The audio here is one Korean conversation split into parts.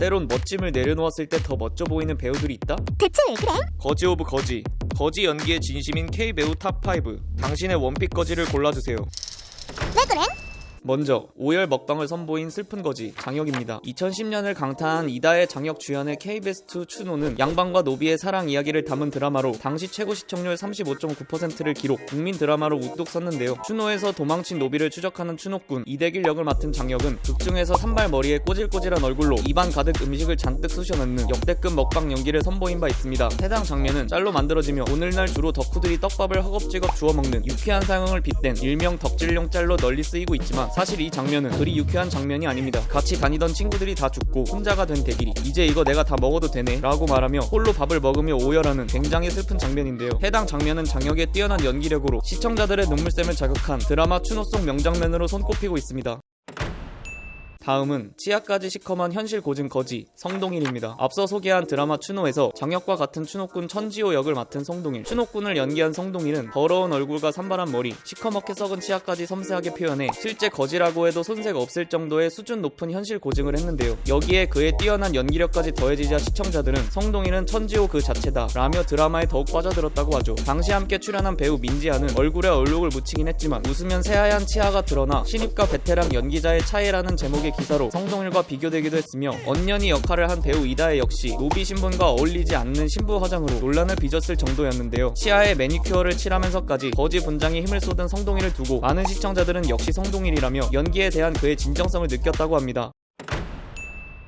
때론 멋짐을 내려놓았을 때 더 멋져 보이는 배우들이 있다? 대체 왜 그래? 거지 오브 거지. 거지 연기에 진심인 K 배우 탑5. 당신의 원픽 거지를 골라주세요. 왜 그래? 먼저 오열 먹방을 선보인 슬픈 거지 장혁입니다. 2010년을 강타한 이다의 장혁 주연의 KBS2 추노는 양방과 노비의 사랑 이야기를 담은 드라마로 당시 최고 시청률 35.9%를 기록 국민 드라마로 우뚝 섰는데요. 추노에서 도망친 노비를 추적하는 추노꾼 이대길 역을 맡은 장혁은 극중에서 산발 머리에 꼬질꼬질한 얼굴로 입안 가득 음식을 잔뜩 쑤셔 넣는 역대급 먹방 연기를 선보인 바 있습니다. 해당 장면은 짤로 만들어지며 오늘날 주로 덕후들이 떡밥을 허겁지겁 주워 먹는 유쾌한 상황을 빗댄 일명 덕질용 짤로 널리 쓰이고 있지만 사실 이 장면은 그리 유쾌한 장면이 아닙니다. 같이 다니던 친구들이 다 죽고 혼자가 된 대길이 이제 이거 내가 다 먹어도 되네 라고 말하며 홀로 밥을 먹으며 오열하는 굉장히 슬픈 장면인데요. 해당 장면은 장혁의 뛰어난 연기력으로 시청자들의 눈물샘을 자극한 드라마 추노 속 명장면으로 손꼽히고 있습니다. 다음은 치아까지 시커먼 현실 고증 거지 성동일입니다. 앞서 소개한 드라마 추노에서 장혁과 같은 추노꾼 천지호 역을 맡은 성동일 추노꾼을 연기한 성동일은 더러운 얼굴과 산발한 머리 시커멓게 썩은 치아까지 섬세하게 표현해 실제 거지라고 해도 손색 없을 정도의 수준 높은 현실 고증을 했는데요. 여기에 그의 뛰어난 연기력까지 더해지자 시청자들은 성동일은 천지호 그 자체다 라며 드라마에 더욱 빠져들었다고 하죠. 당시 함께 출연한 배우 민지아는 얼굴에 얼룩을 묻히긴 했지만 웃으면 새하얀 치아가 드러나 신입과 베테랑 연기자의 차이라는 제목의 기사로 성동일과 비교되기도 했으며 언년이 역할을 한 배우 이다혜 역시 노비 신분과 어울리지 않는 신부 화장으로 논란을 빚었을 정도였는데요. 치아에 매니큐어를 칠하면서까지 거지 분장에 힘을 쏟은 성동일을 두고 많은 시청자들은 역시 성동일이라며 연기에 대한 그의 진정성을 느꼈다고 합니다.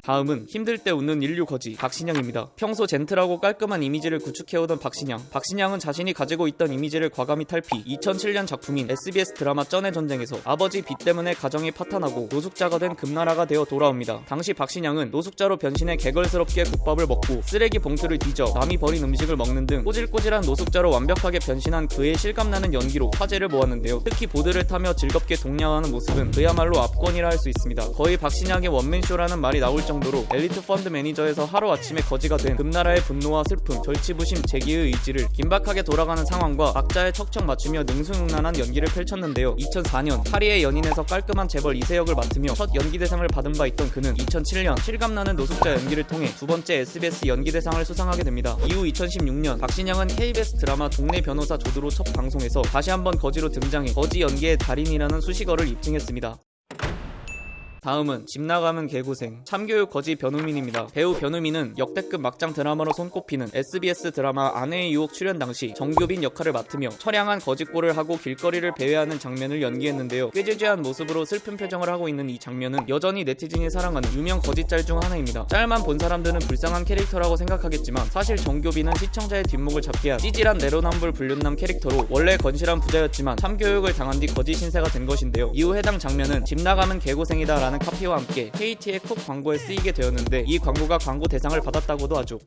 다음은 힘들 때 웃는 인류 거지 박신양입니다. 평소 젠틀하고 깔끔한 이미지를 구축해오던 박신양. 박신양은 자신이 가지고 있던 이미지를 과감히 탈피. 2007년 작품인 SBS 드라마 쩐의 전쟁에서 아버지 빚 때문에 가정이 파탄하고 노숙자가 된 금나라가 되어 돌아옵니다. 당시 박신양은 노숙자로 변신해 개걸스럽게 국밥을 먹고 쓰레기 봉투를 뒤져 남이 버린 음식을 먹는 등 꼬질꼬질한 노숙자로 완벽하게 변신한 그의 실감나는 연기로 화제를 모았는데요. 특히 보드를 타며 즐겁게 동냥하는 모습은 그야말로 압권이라 할 수 있습니다. 거의 박신양의 원맨쇼라는 말이 나올 정도로 엘리트 펀드 매니저에서 하루아침에 거지가 된 금나라의 분노와 슬픔, 절치부심, 재기의 의지를 긴박하게 돌아가는 상황과 박자에 척척 맞추며 능수능란한 연기를 펼쳤는데요. 2004년 파리의 연인에서 깔끔한 재벌 이세혁을 맡으며 첫 연기대상을 받은 바 있던 그는 2007년 실감나는 노숙자 연기를 통해 두 번째 SBS 연기대상을 수상하게 됩니다. 이후 2016년 박신양은 KBS 드라마 동네 변호사 조드로 첫 방송에서 다시 한번 거지로 등장해 거지 연기의 달인이라는 수식어를 입증했습니다. 다음은 집 나가면 개고생 참교육 거지 변우민입니다. 배우 변우민은 역대급 막장 드라마로 손꼽히는 SBS 드라마 아내의 유혹 출연 당시 정교빈 역할을 맡으며 처량한 거짓골을 하고 길거리를 배회하는 장면을 연기했는데요. 꾀지지한 모습으로 슬픈 표정을 하고 있는 이 장면은 여전히 네티즌이 사랑하는 유명 거짓 짤 중 하나입니다. 짤만 본 사람들은 불쌍한 캐릭터라고 생각하겠지만 사실 정교빈은 시청자의 뒷목을 잡게 한 찌질한 내로남불 불륜남 캐릭터로 원래 건실한 부자였지만 참교육을 당한 뒤 거짓 신세가 된 것인데요. 이후 해당 장면은 집 나가면 개고생이다라는 카피와 함께 KT의 쿡 광고에 쓰이게 되었는데 이 광고가 광고 대상을 받았다고도 하죠.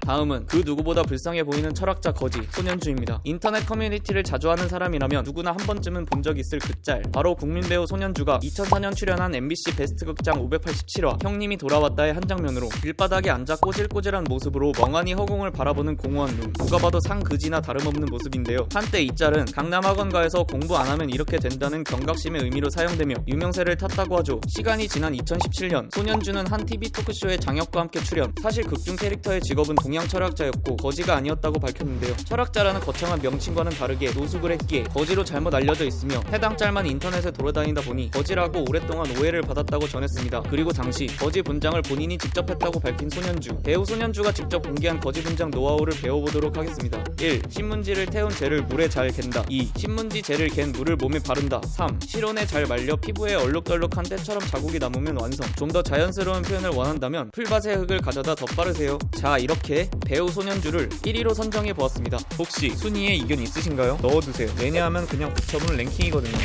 다음은 그 누구보다 불쌍해 보이는 철학자 거지 소년주입니다. 인터넷 커뮤니티를 자주 하는 사람이라면 누구나 한 번쯤은 본 적 있을 그 짤. 바로 국민 배우 소년주가 2004년 출연한 MBC 베스트 극장 587화 형님이 돌아왔다의 한 장면으로 길바닥에 앉아 꼬질꼬질한 모습으로 멍하니 허공을 바라보는 공허한 눈. 누가 봐도 상그지나 다름없는 모습인데요. 한때 이 짤은 강남학원가에서 공부 안 하면 이렇게 된다는 경각심의 의미로 사용되며 유명세를 탔다고 하죠. 시간이 지난 2017년 소년주는 한 TV 토크쇼에 장혁과 함께 출연. 사실 극중 캐릭터의 직업은 동양 철학자였고 거지가 아니었다고 밝혔는데요. 철학자라는 거창한 명칭과는 다르게 노숙을 했기에 거지로 잘못 알려져 있으며 해당 짤만 인터넷에 돌아다니다 보니 거지라고 오랫동안 오해를 받았다고 전했습니다. 그리고 당시 거지 분장을 본인이 직접 했다고 밝힌 소년주. 배우 소년주가 직접 공개한 거지 분장 노하우를 배워보도록 하겠습니다. 1. 신문지를 태운 젤을 물에 잘 갠다. 2. 신문지 젤을 갠 물을 몸에 바른다. 3. 실온에 잘 말려 피부에 얼룩덜룩한 때처럼 자국이 남으면 완성. 좀 더 자연스러운 표현을 원한다면 풀밭의 흙을 가져다 덧바르세요. 자 이렇게 배우 소년주를 1위로 선정해 보았습니다. 혹시 순위에 이견 있으신가요? 넣어두세요. 왜냐하면 그냥 붙여본 랭킹이거든요.